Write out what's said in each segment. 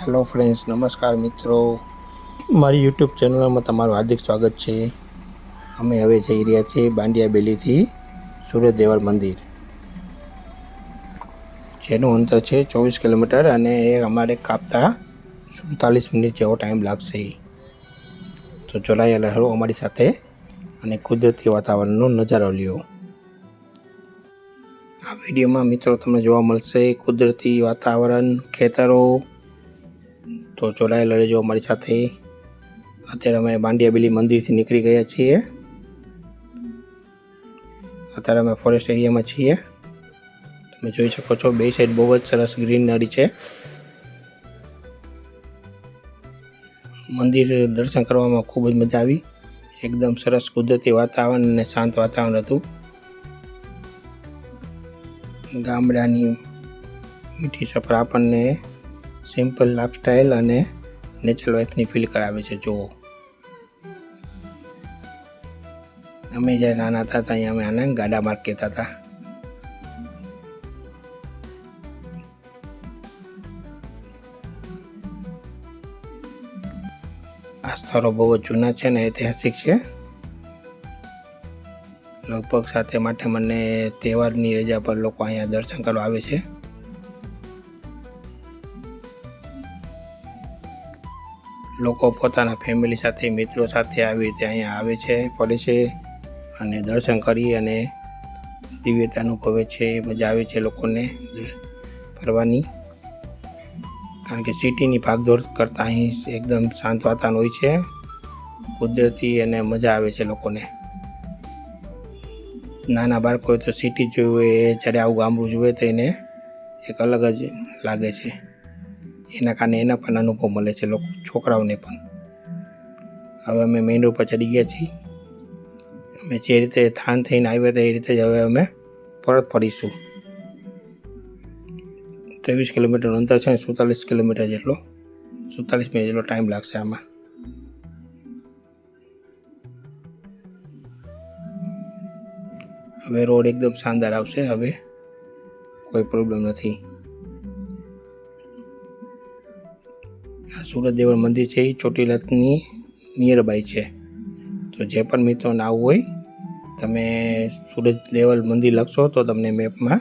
Hello friends નમસ્કાર મિત્રો. મારી યુટ્યુબ ચેનલમાં તમારું હાર્દિક સ્વાગત છે. અમે હવે જઈ રહ્યા છીએ બાંડિયા બેલીથી સુરત દેવળ મંદિર. જેનું અંતર છે ચોવીસ કિલોમીટર અને એ અમારે કાપતા સુડતાલીસ મિનિટ જેવો ટાઈમ લાગશે. તો જોડાયેલા રહો અમારી સાથે અને કુદરતી વાતાવરણનો નજારો લ્યો. આ વિડીયોમાં મિત્રો તમને જોવા મળશે કુદરતી વાતાવરણ, ખેતરો તો જોડાયેલા રહેજો અમારી સાથે. અત્યારે અમે બાંડિયાબેલી મંદિરથી નીકળી ગયા છીએ. અત્યારે અમે ફોરેસ્ટ એરિયામાં છીએ. તમે જોઈ શકો છો, બે સાઈડ બહુ જ સરસ ગ્રીનરી છે. મંદિર દર્શન કરવામાં ખૂબ જ મજા આવી. એકદમ સરસ કુદરતી વાતાવરણ અને શાંત વાતાવરણ હતું. ગામડાની મીઠી સફર આપણને સિમ્પલ લાઈફસ્ટાઈલ અને નેચરલ વાઇફની ફીલ કરાવે છે, જુઓ. અમે જ્યારે નાના હતા ત્યાં અમે આને ગાડા માર્ક કહેતા હતા. આ સ્થળો બહુ જ જૂના છે ને ઐતિહાસિક છે. લગભગ સાથે માટે મને તહેવારની રજા પર લોકો અહીંયા દર્શન કરવા આવે છે. લોકો પોતાના ફેમિલી સાથે, મિત્રો સાથે આવી રીતે અહીંયા આવે છે પડે છે અને દર્શન કરી અને દિવ્યતા અનુભવે છે, મજા આવે છે લોકોને ફરવાની. કારણ કે સિટીની ભાગદોડ કરતાં અહીં એકદમ શાંત વાતાવરણ હોય છે. કુદરતી અને મજા આવે છે લોકોને. નાના બાળકોએ તો સિટી જોયું હોય જ્યારે આવું ગામડું જોવે તો એને એક અલગ જ લાગે છે. એના કારણે એના પણ અનુભવ મળે છે લોકો, છોકરાઓને પણ. હવે અમે મેઇન રોડ પર ચડી ગયા છીએ. અમે જે રીતે થાન થઈને આવ્યા હતા એ રીતે જ હવે અમે પરત ફરીશું. ત્રેવીસ કિલોમીટરનું અંતર છે સુડતાલીસ કિલોમીટર જેટલો. સુડતાલીસ મિનિટ જેટલો ટાઈમ લાગશે આમાં. હવે રોડ એકદમ શાનદાર આવશે, હવે કોઈ પ્રોબ્લેમ નથી. સુરત દેવળ મંદિર છે, એ ચોટીલાની નિયર બાય છે. તો જે પણ મિત્રોને આવવું હોય, તમે સુરત દેવલ મંદિર લખશો તો તમને મેપમાં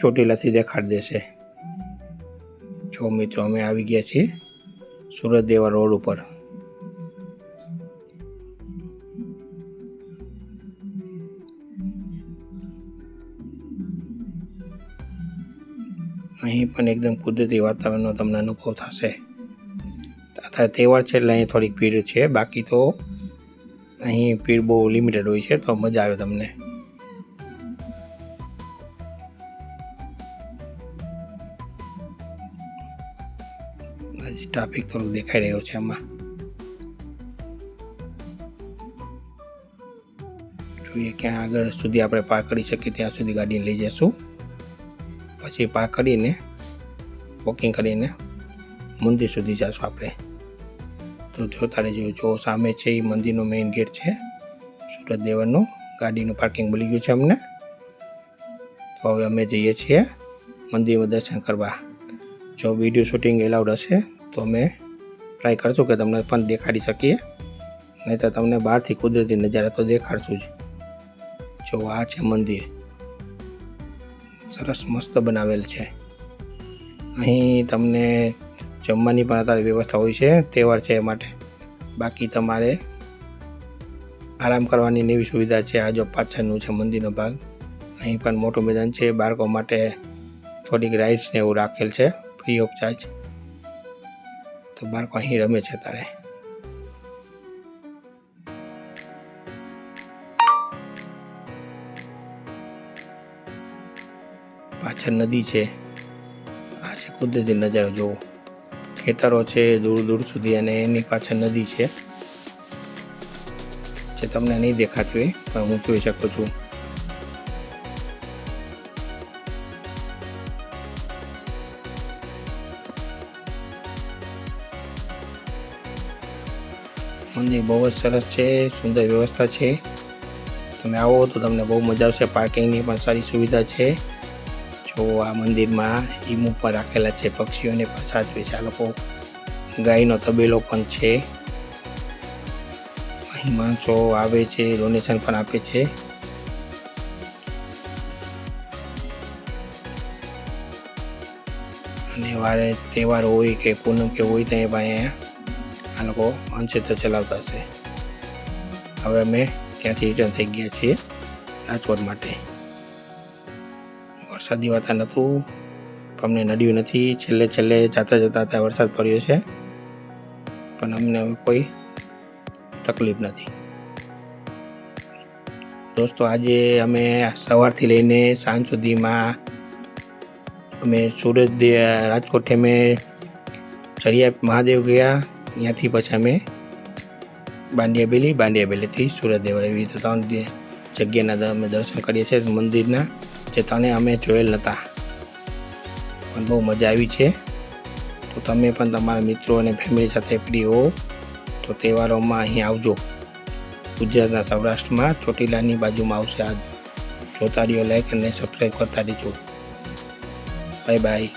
ચોટીલાથી દેખાડી દેશે. જો મિત્રો અમે આવી ગયા છીએ સુરત દેવા રોડ ઉપર. અહીં પણ એકદમ કુદરતી વાતાવરણનો તમને અનુભવ થશે. તહેવાર છે એટલે અહીં થોડીક ભીડ છે. બાકી તો અહીં ભીડ બહુ લિમિટેડ હોય છે તો મજા આવે તમને. ટ્રાફિક થોડુંક દેખાઈ રહ્યો છે આમાં. જોઈએ ક્યાં આગળ સુધી આપણે પાર્ક કરી શકીએ ત્યાં સુધી ગાડીને લઈ જઈશું. પછી પાર્ક કરીને વોકિંગ કરીને મંદિર સુધી જઈશું આપણે. તો જોતા રહેજો જો સામે છે એ મંદિરનો મેઇન ગેટ છે સુરત દેવળનું ગાડીનું પાર્કિંગ મળી ગયું છે અમને. તો હવે અમે જઈએ છીએ મંદિરમાં દર્શન કરવા. જો વીડિયો શૂટિંગ એલાઉડ હશે, તો અમે ટ્રાય કરશું કે તમને પણ દેખાડી શકીએ. નહીં તો તમને બહારથી કુદરતી નજારા તો દેખાડશું જ. જો આ છે મંદિર. સરસ મસ્ત બનાવેલ છે. અહીં તમને જમવાની પણ અત્યારે વ્યવસ્થા હોય છે, તહેવાર છે એ માટે. બાકી તમારે આરામ કરવાની એવી સુવિધા છે, આ જો પાછળનું છે મંદિરનો ભાગ. અહીં પણ મોટું મેદાન છે, બાળકો માટે થોડીક રાઇડ્સ ને એવું રાખેલ છે ફ્રી ઓફ ચાર્જ તો બાળકો અહીં રમે છે તારે પાછળ નદી છે. આ છે કુદરતી નજારો જોવો ખેતરો છે, દૂર દૂર સુધી અને એની પાછળ નદી છે, જે તમને નહીં દેખાતું હોય પણ હું જોઈ શકું છું. મંદિર બહુ જ સરસ છે, સુંદર વ્યવસ્થા છે. તમે આવો તો તમને બહુ મજા આવશે. પાર્કિંગની પણ સારી સુવિધા છે. છો આ મંદિરમાં ઈમ ઉપર રાખેલા છે પક્ષીઓને પણ છે. આ લોકો ગાયનો તબેલો પણ છે. અહીં માણસો આવે છે ડોનેશન પણ આપે છે. અને વારે તહેવાર હોય કે પૂનમ કે હોય ત્યાં અહીંયા આ લોકો અંશેત્ર ચલાવતા છે હવે અમે ત્યાંથી રિટર્ન થઈ ગયા છીએ રાજકોટ માટે. વરસાદી વાતાવરણ નહોતું. અમને નડ્યું નથી. છેલ્લે છેલ્લે જાતા જતા ત્યાં વરસાદ પડ્યો છે. પણ અમને કોઈ તકલીફ નથી. દોસ્તો, આજે અમે સવારથી લઈને સાંજ સુધીમાં અમે સુરત રાજકોટ અમે ચરિયા મહાદેવ ગયા. ત્યાંથી પછી અમે બાંડિયા બેલી, બાંડિયા બેલીથી સુરત દેવળ એવી ત્રણ જગ્યાના અમે દર્શન કરીએ છીએ મંદિરના. જે તને અમે જોયેલ નહોતા પણ બહુ મજા આવી છે. તો તમે પણ તમારા મિત્રો અને ફેમિલી સાથે ફ્રી હો. તો તહેવારોમાં અહીં આવજો. ગુજરાતના સૌરાષ્ટ્રમાં ચોટીલાની બાજુમાં આવશે આ જોતા રહ્યો લાઈક અને સબસ્ક્રાઈબ કરતા રહેજો. Bye bye